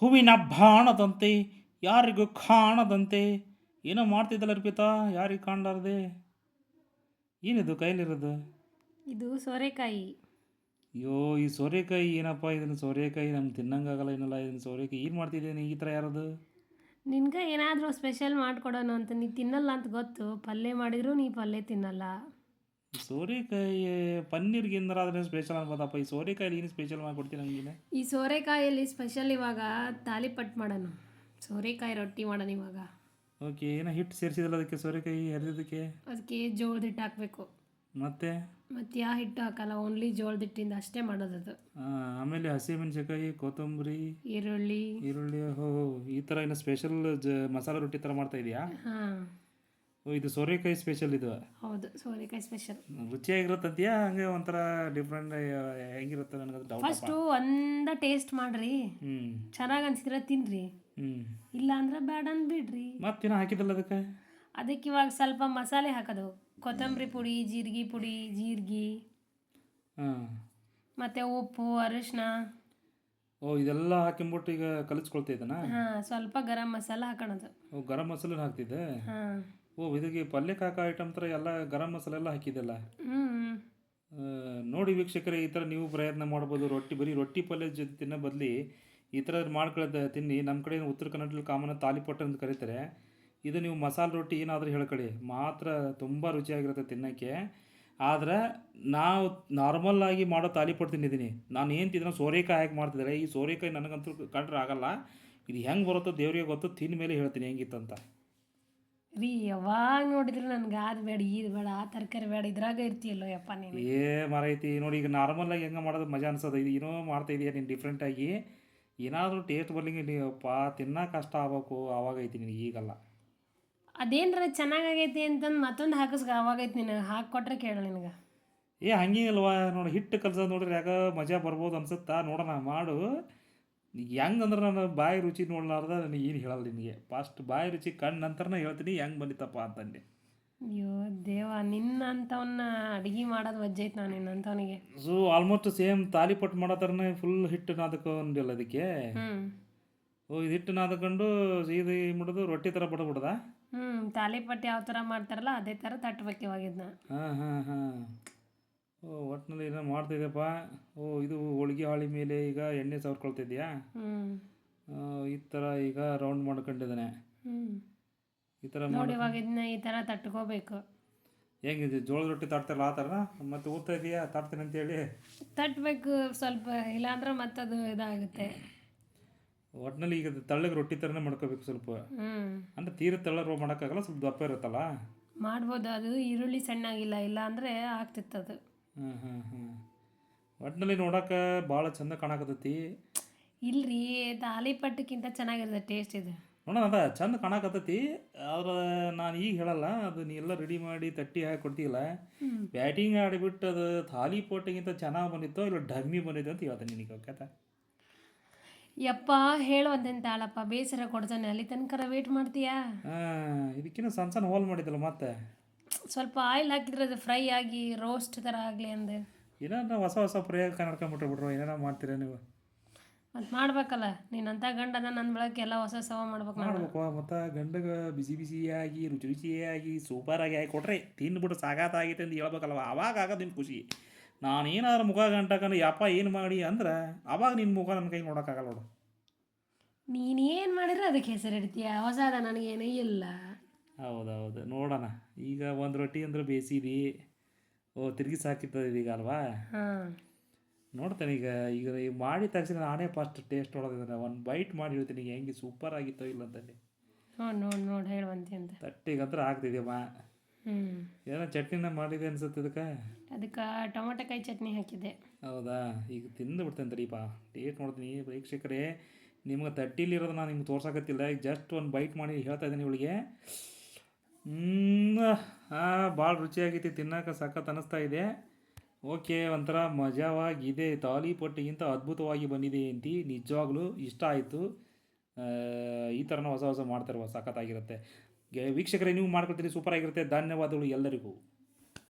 ಹೂವಿನ ಬಾಣದಂತೆ ಯಾರಿಗೂ ಕಾಣದಂತೆ. ಏನೋ ಮಾಡ್ತಿದ್ದಲ್ಲ ಅರ್ಪಿತಾ ಯಾರಿಗೆ ಕಾಣಲಾರ್ದೆ? ಏನಿದು ಕೈಲಿರೋದು? ಇದು ಸೋರೆಕಾಯಿ. ಅಯ್ಯೋ ಈ ಸೋರೆಕಾಯಿ ಏನಪ್ಪ ಇದನ್ನು ಸೋರೆಕಾಯಿ ನಮ್ಗೆ ತಿನ್ನಂಗಾಗಲ್ಲ ಏನಲ್ಲ ಇದನ್ನು ಸೋರೆಕಾಯಿ ಏನು ಮಾಡ್ತಿದ್ದೀನಿ ಈ ಥರ ಯಾರದು? ನಿನ್ಗೆ ಏನಾದರೂ ಸ್ಪೆಷಲ್ ಮಾಡಿಕೊಡೋಣ ಅಂತ ನೀ ತಿನ್ನಲ್ಲ ಅಂತ ಗೊತ್ತು. ಪಲ್ಯ ಮಾಡಿದರೂ ನೀ ಪಲ್ಯ ತಿನ್ನಲ್ಲ. ಸೋರೆಕಾಯಿ ಪನ್ನೀರ್ಗೆ ಏನಾದ್ರೆ ಸ್ಪೆಷಲ್ ಅನ್ಬೋದಪ್ಪ? ಈ ಸೋರೆಕಾಯಿ ಏನು ಸ್ಪೆಷಲ್ ಮಾಡ್ಕೊಡ್ತೀನಿ ನಂಗೆ ಈ ಸೋರೆಕಾಯಲ್ಲಿ ಸ್ಪೆಷಲ್ ಇವಾಗ ತಾಲಿಪಟ್ಟು ಮಾಡೋಣ. ಸೋರೆಕಾಯಿ ರೊಟ್ಟಿ ಮಾಡೋಣ ಇವಾಗ. ಓಕೆ ಏನೋ ಹಿಟ್ಟು ಸೇರಿಸಿದ್ರಲ್ಲ ಅದಕ್ಕೆ ಸೋರೆಕಾಯಿ ಹರಿದಕ್ಕೆ ಅದಕ್ಕೆ ಜೋಳದ ಹಿಟ್ಟು ಹಾಕಬೇಕು. ಮತ್ತೆ? ಮತ್ತೆ ಯಾವ ಹಿಟ್ಟು ಹಾಕಲ್ಲ ಓನ್ಲಿ ಜೋಳದ ಹಿಟ್ಟಿಂದ ಅಷ್ಟೇ ಮಾಡೋದದು ಅದು. ಆಮೇಲೆ ಹಸಿಮೆಣಸಿನ್ಕಾಯಿ ಕೊತ್ತಂಬರಿ ಈರುಳ್ಳಿ. ಈರುಳ್ಳಿ ಹೋ ಈ ಥರ ಏನೋ ಸ್ಪೆಷಲ್ ಜ ಮಸಾಲೆ ರೊಟ್ಟಿ ಥರ ಮಾಡ್ತಾ ಇದೆಯಾ? ಹಾಂ. ಇದು ಸೋರೆಕಾಯಿ ಸ್ಪೆಷಲ್ ಇದು. ಹೌದು ಸೋರೆಕಾಯಿ ಸ್ಪೆಷಲ್ ರುಚಿಯಾಗಿರುತ್ತಂತೀಯಾ? ಹಂಗೆ ಒಂಥರ ಡಿಫ್ರೆಂಟ್ ಹೆಂಗಿರುತ್ತೆ ನನಗೆ ಡೌಟ್ ಫಸ್ಟು ಒಂದ ಟೇಸ್ಟ್ ಮಾಡ್ರಿ. ಹ್ಞೂ ಚೆನ್ನಾಗಿ ಅನ್ಸಿದ್ರೆ ತಿನ್ರಿ. ಹ್ಞೂ ಇಲ್ಲ ಅಂದ್ರೆ ಬೇಡ ಅಂದ್ ಬಿಡ್ರಿ ಮತ್ತೇನೋ ಹಾಕಿದಲ್ಲ ಅದಕ್ಕೆ? ಅದಕ್ಕೆ ಇವಾಗ ಸ್ವಲ್ಪ ಮಸಾಲೆ ಹಾಕೋದು. ಕೊತ್ತಂಬರಿ ಪುಡಿ ಜೀರಿಗೆ ಪುಡಿ ಜೀರಿಗೆ. ಹಾಂ. ಮತ್ತು ಉಪ್ಪು ಅರಿಶಿನ. ಓ ಇದೆಲ್ಲ ಹಾಕಿಂಬಿಟ್ಟು ಈಗ ಕಲಿಸ್ಕೊಳ್ತಾ ಇದ್ದಾನ ಹಾಂ ಸ್ವಲ್ಪ ಗರಂ ಮಸಾಲ ಹಾಕೋಣದು. ಓ ಗರಂ ಮಸಾಲೆ ಹಾಕ್ತಿದ್ದೆ? ಹಾಂ. ಓ ಇದಕ್ಕೆ ಪಲ್ಯಕ್ಕೆ ಹಾಕೋ ಐಟಮ್ ಥರ ಎಲ್ಲ ಗರಂ ಮಸಾಲೆ ಎಲ್ಲ ಹಾಕಿದೆಲ್ಲ ನೋಡಿ ವೀಕ್ಷಕರೇ ಈ ಥರ ನೀವು ಪ್ರಯತ್ನ ಮಾಡ್ಬೋದು. ರೊಟ್ಟಿ ಬರೀ ರೊಟ್ಟಿ ಪಲ್ಯ ಜೊತೆ ತಿನ್ನೋ ಬದಲಿ ಈ ಥರ ಮಾಡ್ಕೊಳ್ಳೋದು ತಿನ್ನಿ. ನಮ್ಮ ಕಡೆ ಉತ್ತರ ಕನ್ನಡದಲ್ಲಿ ಕಾಮನ್ ತಾಲಿಪಟ್ಟು ಅಂತ ಕರೀತಾರೆ. ಇದು ನೀವು ಮಸಾಲೆ ರೊಟ್ಟಿ ಏನಾದರೂ ಹೇಳ್ಕೊಳ್ಳಿ. ಮಾತ್ರ ತುಂಬ ರುಚಿಯಾಗಿರುತ್ತೆ ತಿನ್ನೋಕ್ಕೆ. ಆದರೆ ನಾವು ನಾರ್ಮಲ್ ಆಗಿ ಮಾಡೋ ತಾಲಿಪಟ್ಟು ತಿಂದಿದ್ದೀನಿ. ನಾನು ಏನು ತಿಂದ್ರೆ ಸೋರೆಕಾಯಿ ಹಾಕಿ ಮಾಡ್ತಿದ್ದಾರೆ. ಈ ಸೋರೆಕಾಯಿ ನನಗಂತೂ ಕಂಡ್ರೆ ಆಗಲ್ಲ. ಇದು ಹೆಂಗೆ ಬರುತ್ತೋ ದೇವ್ರಿಗೆ ಗೊತ್ತು. ತಿಂದ ಮೇಲೆ ಹೇಳ್ತೀನಿ ಹೆಂಗಿತ್ತಂತ. ರೀ ಯಾವಾಗ ನೋಡಿದ್ರು ನನ್ಗೆ ಅದು ಬೇಡ ಇದು ಬೇಡ ಆ ತರಕಾರಿ ಬೇಡ ಇದ್ರಾಗ ಇರ್ತೀಯಲ್ಲೋ ಯಪ್ಪ ನೀನು. ಏ ಮರೈತಿ ನೋಡಿ ಈಗ ನಾರ್ಮಲ್ ಆಗಿ ಹೆಂಗೆ ಮಾಡೋದು ಮಜಾ ಅನ್ಸೋದು. ಇದು ಏನೋ ಮಾಡ್ತಾ ಇದೀಯ ನೀನು ಡಿಫ್ರೆಂಟಾಗಿ ಏನಾದರೂ ಟೇಸ್ಟ್ ಬರ್ಲಿಂಗೆ ನೀವಪ್ಪ ತಿನ್ನೋಕೆ ಕಷ್ಟ ಆಗ್ಬೇಕು ಆವಾಗ ಐತಿ ನಿನಗೆ ಈಗಲ್ಲ. ಅದೇನ್ರ ಚೆನ್ನಾಗೈತಿ ಅಂತಂದು ಮತ್ತೊಂದು ಹಾಕಿಸ್ಗ ಅವಾಗೈತಿ ನಿನಗೆ ಹಾಕ್ಕೊಟ್ರೆ ಕೇಳ ನಿನಗೆ. ಏ ಹಂಗಿಲ್ಲವಾ ನೋಡಿ ಹಿಟ್ಟು ಕಲ್ಸೋದು ನೋಡ್ರಿ ಯಾಕ ಮಜಾ ಬರ್ಬೋದು ಅನ್ಸುತ್ತಾ ನೋಡೋಣ ಮಾಡು. ಹೆಂಗಂದ್ರೆ ನಾನು ಬಾಯಿ ರುಚಿ ನೋಡ್ಲಾರ್ದ ನನಗೆ ಏನು ಹೇಳಲ್ಲ ನಿನಗೆ. ಫಸ್ಟ್ ಬಾಯಿ ರುಚಿ ಕಣ್ಣು ನಂತರನೇ ಹೇಳ್ತೀನಿ ಹೆಂಗೆ ಬಂದಿತ್ತಪ್ಪ ಅಂತಂದೆ. ಅಯ್ಯೋ ದೇವ ನಿನ್ನಂಥವನ್ನ ಅಡುಗೆ ಮಾಡೋದು ವಜ್ಜೈತೆ ನಾನು ನಿನ್ನಂಥವನಿಗೆ. ಸೊ ಆಲ್ಮೋಸ್ಟ್ ಸೇಮ್ ತಾಲಿಪಟ್ಟು ಮಾಡೋ ಥರನೇ ಫುಲ್ ಹಿಟ್ಟು ನಾದಕೊಂಡಿಲ್ಲ ಅದಕ್ಕೆ. ಓ ಇದು ಹಿಟ್ಟು ನಾದಕೊಂಡು ಸೀದಿ ಮುಡಿದು ರೊಟ್ಟಿ ಥರ ಬಡಬಿಡ್ದಾ ಹ್ಞೂ ತಾಲಿಪಟ್ಟು ಯಾವ ಥರ ಮಾಡ್ತಾರಲ್ಲ ಅದೇ ಥರ ತಟ್ಟಬೇಕು ಇವಾಗಿದ್ನ. ಹಾಂ ಹಾಂ ಹಾಂ. ಒಟ್ಟಿನಲ್ಲಿ ಏನೋ ಮಾಡ್ತಿದ್ದೆಪ್ಪ ಓ ಇದು ಹೋಳಿಗೆ ಹಾಳಿ ಮೇಲೆ ಈಗ ಎಣ್ಣೆ ಸವರ್ಕೊಳ್ತಿದ್ಯಾ ಈ ಥರ ಈಗ ರೌಂಡ್ ಮಾಡ್ಕೊಂಡಿದ್ದಾನೆ. ಈ ಥರ ನೋಡಿ ಇವಾಗ ಇದನ್ನ ಈ ಥರ ತಟ್ಕೋಬೇಕು. ಹೆಂಗಿದೆ? ಜೋಳದ ರೊಟ್ಟಿ ತಟ್ತಾರಲ್ಲ ಆ ಥರ ಮತ್ತೆ ಊದ್ತಾ ಇದೆಯಾ? ತಟ್ತೀನಿ ಅಂತೇಳಿ ತಟ್ಟಬೇಕು ಸ್ವಲ್ಪ ಇಲ್ಲಾಂದ್ರೆ ಮತ್ತದು ಇದಾಗುತ್ತೆ. ಒಟ್ಟಿನಲ್ಲಿ ಈಗ ಅದು ತೆಳ್ಳಗೆ ರೊಟ್ಟಿ ಥರನೇ ಮಾಡ್ಕೋಬೇಕು ಸ್ವಲ್ಪ. ಅಂದರೆ ತೀರ ತಳ್ಳ ರೋ ಮಾಡೋಕ್ಕಾಗಲ್ಲ ಸ್ವಲ್ಪ ದಪ್ಪ ಇರುತ್ತಲ್ಲ? ಮಾಡ್ಬೋದು. ಅದು ಈರುಳ್ಳಿ ಸಣ್ಣಾಗಿಲ್ಲ ಇಲ್ಲ ಅಂದರೆ ಆಗ್ತಿತ್ತದು. ಹಾಂ ಹಾಂ ಹಾಂ ಒಟ್ಟಿನಲ್ಲಿ ನೋಡೋಕೆ ಭಾಳ ಚಂದ ಕಾಣಕತ್ತೈತಿ. ಇಲ್ರಿ ತಾಲಿಪಟ್ಟಕ್ಕಿಂತ ಚೆನ್ನಾಗಿರುತ್ತೆ ಟೇಸ್ಟ್ ಇದು. ನೋಡೋಣ ಅದ ಚಂದ ಕಾಣಕತ್ತೈತಿ. ಆದ್ರೆ ನಾನು ಈಗ ಹೇಳಲ್ಲ ಅದು ನೀ ಎಲ್ಲ ರೆಡಿ ಮಾಡಿ ತಟ್ಟಿ ಹಾಕಿ ಕೊಡ್ತೀಯಲ್ಲ ಬ್ಯಾಟಿಂಗ್ ಆಡಿಬಿಟ್ಟು ಅದು ಥಾಲಿ ಪೋಟಿಗಿಂತ ಚೆನ್ನಾಗಿ ಬಂದಿತ್ತೋ ಇಲ್ಲ ಡಮ್ಮಿ ಬಂದಿತ್ತು ಅಂತ ಹೇಳ್ತೇನೆ ನಿನಗೆ ಕತೆ ಯಪ್ಪ ಹೇಳುವಂತೆಂತ ತಾಳಪ್ಪ ಬೇಸರ ಕೊಡ್ತಾನೆ ಅಲ್ಲಿ ತನಕ ವೇಟ್ ಮಾಡ್ತೀಯಾ? ಹಾಂ ಇದಕ್ಕಿಂತ ಸಣ್ಣ ಸಣ್ಣ ಹೋಲ್ ಮಾಡಿದ್ದಲ್ಲ ಮತ್ತೆ? ಸ್ವಲ್ಪ ಆಯಿಲ್ ಹಾಕಿದ್ರೆ ಅದು ಫ್ರೈ ಆಗಿ ರೋಸ್ಟ್ ಥರ ಆಗಲಿ ಅಂದೆ. ಏನಾರ ಹೊಸ ಹೊಸ ಪ್ರಯೋಗ ಕನ್ನಡ್ಕೊಂಬಿಟ್ರೆ ಬಿಟ್ರು ಏನಾರ ಮಾಡ್ತೀರಾ ನೀವು? ಮತ್ತು ಮಾಡ್ಬೇಕಲ್ಲ ನೀನಂತ ಗಂಡನ ನನ್ನ ಬೆಳಗ್ಗೆ ಎಲ್ಲ ಹೊಸ ಸವ ಮಾಡ್ಬೇಕು ನಾನು. ಮಾಡ್ಬೇಕು ಮತ್ತು ಗಂಡಗ ಬಿಸಿ ಬಿಸಿಯಾಗಿ ರುಚಿ ರುಚಿಯಾಗಿ ಸೂಪರಾಗಿ ಹಾಕಿ ಕೊಟ್ರೆ ತಿಂದ್ಬಿಟ್ಟು ಸಾಕಾತಾಗೈತೆ ಅಂತ ಹೇಳ್ಬೇಕಲ್ವ? ಅವಾಗ ಆಗೋದು ನಿನ್ನ ಖುಷಿ. ನಾನು ಏನಾದ್ರು ಮುಖ ಗಂಟಕಂಡು ಯಪ್ಪ ಏನು ಮಾಡಿ? ಅಂದ್ರೆ ಅವಾಗ ನಿನ್ನ ಮುಖ ನನ್ನ ಕೈ ನೋಡೋಕ್ಕಾಗಲ್ಲ ನೋಡು. ನೀನೇನು ಮಾಡಿದ್ರೆ ಅದಕ್ಕೆ ಹೆಸರು ಇಡ್ತೀಯ ಹೊಸದ ನನಗೇನು ಇಲ್ಲ. ಹೌದೌದು. ನೋಡೋಣ. ಈಗ ಒಂದು ರೊಟ್ಟಿ ಅಂದ್ರೆ ಬೇಯಿಸಿದಿ ಓ ತಿರುಗಿ ಸಾಕಿರ್ತದೆ ಈಗ ಅಲ್ವಾ? ಹಾಂ. ನೋಡ್ತೇನೆ ಈಗ. ಈಗ ಈಗ ಮಾಡಿ ತಕ್ಷಣ ನಾನೇ ಫಸ್ಟ್ ಟೇಸ್ಟ್ ನೋಡೋದಿದ್ರೆ ಒಂದು ಬೈಟ್ ಮಾಡಿ ಹೇಳ್ತೀನಿ. ಈಗ ಹೆಂಗೆ ಸೂಪರ್ ಆಗಿತ್ತೋ ಇಲ್ಲ ಅಂತಂದು ನೋಡಿ ನೋಡಿ ಹೇಳುವಂತೆ ಅಂತ. ತಟ್ಟಿಗಂತ್ರ ಆಗ್ತಿದ್ಯಮ್ಮ ಏನೋ ಚಟ್ನಿನ ಮಾಡಿದೆ ಅನ್ಸುತ್ತೆ ಅದಕ್ಕೆ ಅದಕ್ಕೆ ಟೊಮೊಟೊಕಾಯಿ ಚಟ್ನಿ ಹಾಕಿದ್ದೆ. ಹೌದಾ? ಈಗ ತಿಂದು ಬಿಡ್ತೇನೆ ತಡೀಪ ಟೇಸ್ಟ್ ನೋಡ್ತೀನಿ ಪ್ರೇಕ್ಷಕರೇ. ನಿಮ್ಗೆ ತಟ್ಟಿಲಿರೋದು ನಾನು ನಿಮ್ಗೆ ತೋರ್ಸಕತ್ತಿಲ್ಲ. ಈಗ ಜಸ್ಟ್ ಒಂದು ಬೈಟ್ ಮಾಡಿ ಹೇಳ್ತಾ ಇದ್ದೀನಿ ಇವಳಿಗೆ. ಭಾಳ ರುಚಿಯಾಗೈತಿ, ತಿನ್ನೋಕೆ ಸಖತ್ ಅನ್ನಿಸ್ತಾ ಇದೆ. ಓಕೆ, ಒಂಥರ ಮಜಾವಾಗಿದೆ. ತಾಲಿಪಟ್ಟಿಗಿಂತ ಅದ್ಭುತವಾಗಿ ಬಂದಿದೆ ಅಂತಿ ನಿಜವಾಗ್ಲೂ ಇಷ್ಟ ಆಯಿತು. ಈ ಥರನ ಹೊಸ ಹೊಸ ಮಾಡ್ತಾರೆ ಸಖತ್ತಾಗಿರುತ್ತೆ. ವೀಕ್ಷಕರೇ, ನೀವು ಮಾಡ್ಕೊಳ್ತೀರಿ, ಸೂಪರ್ ಆಗಿರುತ್ತೆ. ಧನ್ಯವಾದಗಳು ಎಲ್ಲರಿಗೂ.